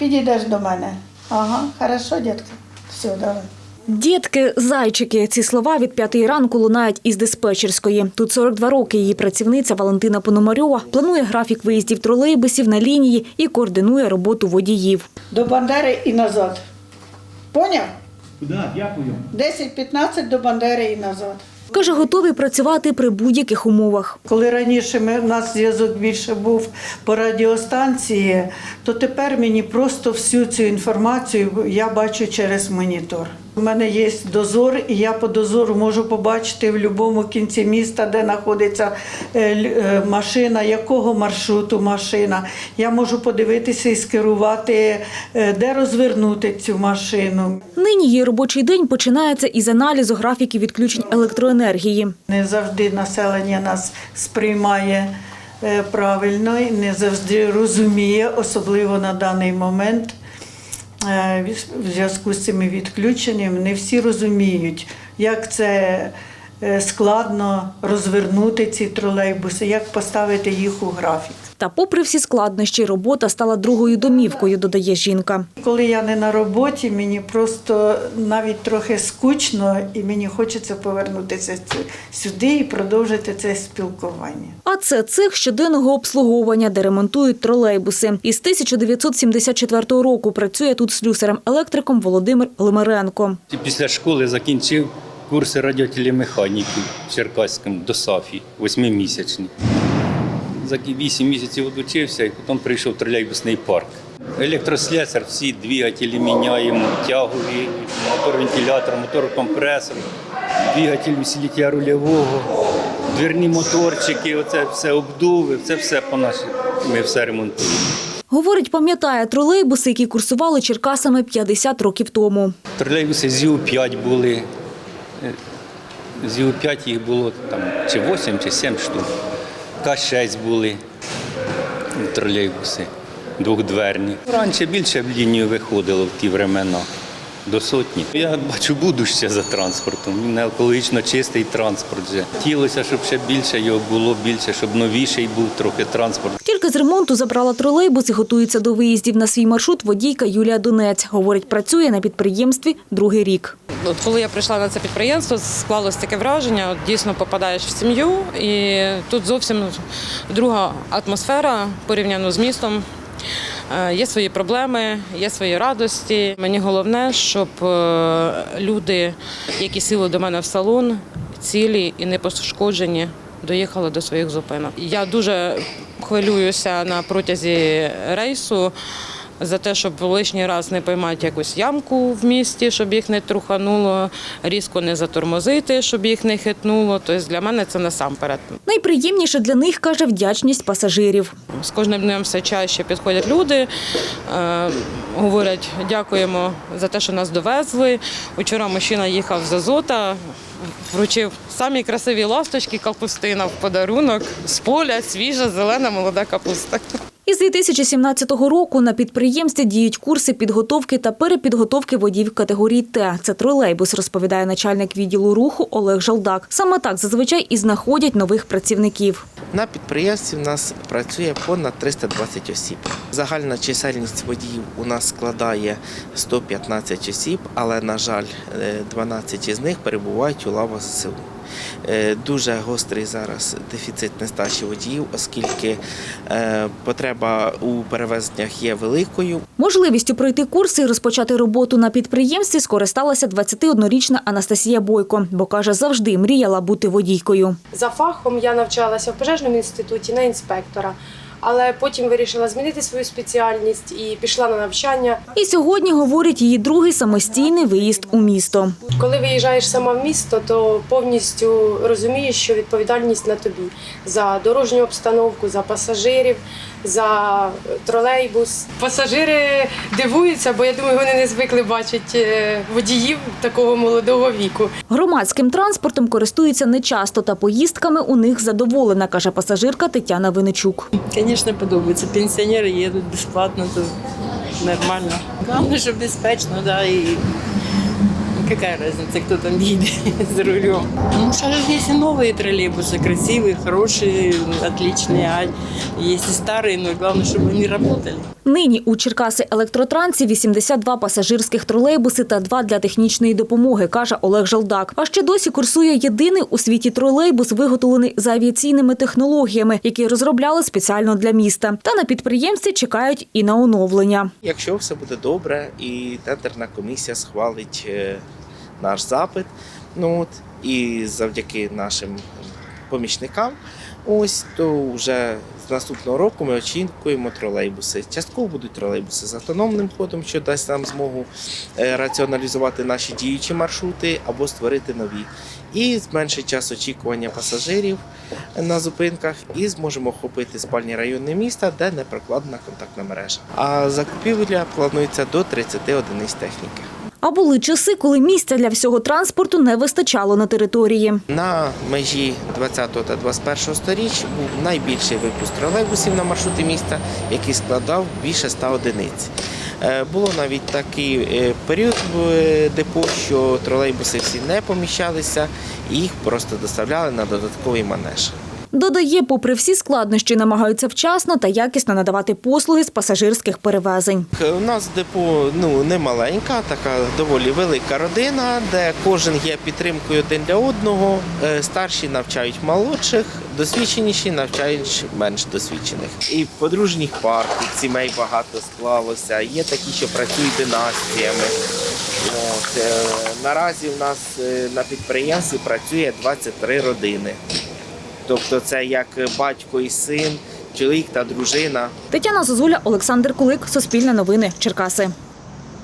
Підійдеш до мене. Ага, хорошо, дітки. Все, давай. Дітки, зайчики. Ці слова від п'ятої ранку лунають із диспетчерської. Тут 42 роки. Її працівниця Валентина Пономарьова планує графік виїздів тролейбусів на лінії і координує роботу водіїв. До Бандери і назад. Поняв? Да, дякую. 10-15 до Бандери і назад. Каже, готові працювати при будь-яких умовах. Коли раніше ми, у нас зв'язок більше був по радіостанції, то тепер мені просто всю цю інформацію я бачу через монітор. У мене є дозор, і я по дозору можу побачити в будь-якому кінці міста, де знаходиться е, е, машина, якого маршруту машина. Я можу подивитися і скерувати, е, де розвернути цю машину. Нині її робочий день починається із аналізу графіків відключень електроенергії. Не завжди населення нас сприймає правильно і не завжди розуміє, особливо на даний момент. Е, В зв'язку з цими відключеннями не всі розуміють, як це е, складно розвернути ці тролейбуси, як поставити їх у графік. Та попри всі складнощі, робота стала другою домівкою, додає жінка. Коли я не на роботі, мені просто навіть трохи скучно, і мені хочеться повернутися сюди і продовжити це спілкування. А це цех щоденного обслуговування, де ремонтують тролейбуси. Із 1974 року працює тут слюсарем-електриком Володимир Лимаренко. Після школи закінчив курси радіотелемеханіки в Черкаському до САФі, восьмимісячні. За вісім місяців відучився і потім прийшов в тролейбусний парк. Електрослесар, всі двигателі міняємо, тягові, мотор-вентилятор, мотор-компресор, двигатель усилителя рульового, двірні моторчики, оце все обдуви, це все по наші. Ми все ремонтуємо. Говорить, пам'ятає тролейбуси, які курсували Черкасами 50 років тому. Тролейбуси ЗІУ-5 були. Е, ЗІУ-5 їх було там чи 8, чи 7 штук. К6 були тролейбуси двохдверні. Раніше більше в лінію виходило в ті времена. До сотні. Я бачу будуще за транспортом. Не екологічно чистий транспорт. Вже. Хотілося, щоб ще більше його було більше, щоб новіший був трохи транспорт. Тільки з ремонту забрала тролейбус і готується до виїздів на свій маршрут водійка Юлія Донець. Говорить, працює на підприємстві другий рік. От коли я прийшла на це підприємство, склалось таке враження, от дійсно попадаєш в сім'ю, і тут зовсім друга атмосфера порівняно з містом. Е, Є свої проблеми, є свої радості. Мені головне, щоб е, люди, які сіли до мене в салон, цілі і не пошкоджені, доїхали до своїх зупинок. Я дуже хвилююся на протязі рейсу за те, щоб лишній раз не поймати якусь ямку в місті, щоб їх не трухануло, різко не затормозити, щоб їх не хитнуло. Тобто для мене це насамперед. Найприємніше для них, каже, вдячність пасажирів. З кожним днем все чаще підходять люди, е, говорять дякуємо за те, що нас довезли. Учора мужчина їхав з Азота, вручив самі красиві ласточки, капустина в подарунок з поля, свіжа, зелена, молода капуста. Із 2017 року на підприємстві діють курси підготовки та перепідготовки водіїв категорії Т. Це тролейбус, розповідає начальник відділу руху Олег Жалдак. Саме так зазвичай і знаходять нових працівників. На підприємстві в нас працює понад 320 осіб. Загальна чисельність водіїв у нас складає 115 осіб, але, на жаль, е, 12 із них перебувають у лавах ЗСУ. Е, Дуже гострий зараз дефіцит нестачі водіїв, оскільки е, потреба у перевезеннях є великою. Можливістю пройти курси і розпочати роботу на підприємстві скористалася 21-річна Анастасія Бойко, бо каже, завжди мріяла бути водійкою. За фахом я навчалася в пожежному інституті на інспектора, але потім вирішила змінити свою спеціальність і пішла на навчання. І сьогодні говорить її другий самостійний виїзд у місто. Коли виїжджаєш сама в місто, то повністю розумієш, що відповідальність на тобі за дорожню обстановку, за пасажирів, за тролейбус. Пасажири дивуються, бо я думаю, вони не звикли бачити е, водіїв такого молодого віку. Громадським транспортом користуються нечасто, та поїздками у них задоволена, каже пасажирка Тетяна Виничук. Звісно, подобається. Пенсіонери їдуть безплатно, то нормально. Головне, що безпечно, да, і какая разница, кто там едет за рулем. Ну, сейчас есть и новые троллейбусы, красивые, хорошие, отличные, а есть и старые, но главное, чтобы они работали. Нині у Черкаси електротрансі 82 пасажирських тролейбуси та два для технічної допомоги, каже Олег Жалдак. А ще досі курсує єдиний у світі тролейбус, виготовлений за авіаційними технологіями, які розробляли спеціально для міста. Та на підприємстві чекають і на оновлення. Якщо все буде добре і тендерна комісія схвалить е, наш запит, ну от, і завдяки нашим помічникам, ось то вже з наступного року ми очікуємо тролейбуси. Частково будуть тролейбуси з автономним ходом, що дасть нам змогу е, раціоналізувати наші діючі маршрути або створити нові. І зменшить час очікування пасажирів на зупинках, і зможемо охопити спальні райони міста, де не прокладена контактна мережа. А закупівля планується до 30 одиниць техніки. А були часи, коли місця для всього транспорту не вистачало на території. На межі 20 та 21 сторіч був найбільший випуск тролейбусів на маршрути міста, який складав більше 100 одиниць. Е, Було навіть такий е, період в е, депо, що тролейбуси всі не поміщалися, їх просто доставляли на додатковий манеж. Додає, попри всі складнощі, намагаються вчасно та якісно надавати послуги з пасажирських перевезень. У нас депо ну не маленька, така доволі велика родина, де кожен є підтримкою один для одного. Е, Старші навчають молодших, досвідченіші навчають менш досвідчених. І подружніх пар сімей багато склалося. Є такі, що працюють династіями. От, е, наразі в нас е, на підприємстві працює 23 родини. Тобто це як батько і син, чоловік та дружина. Тетяна Зозуля, Олександр Кулик, Суспільне новини, Черкаси.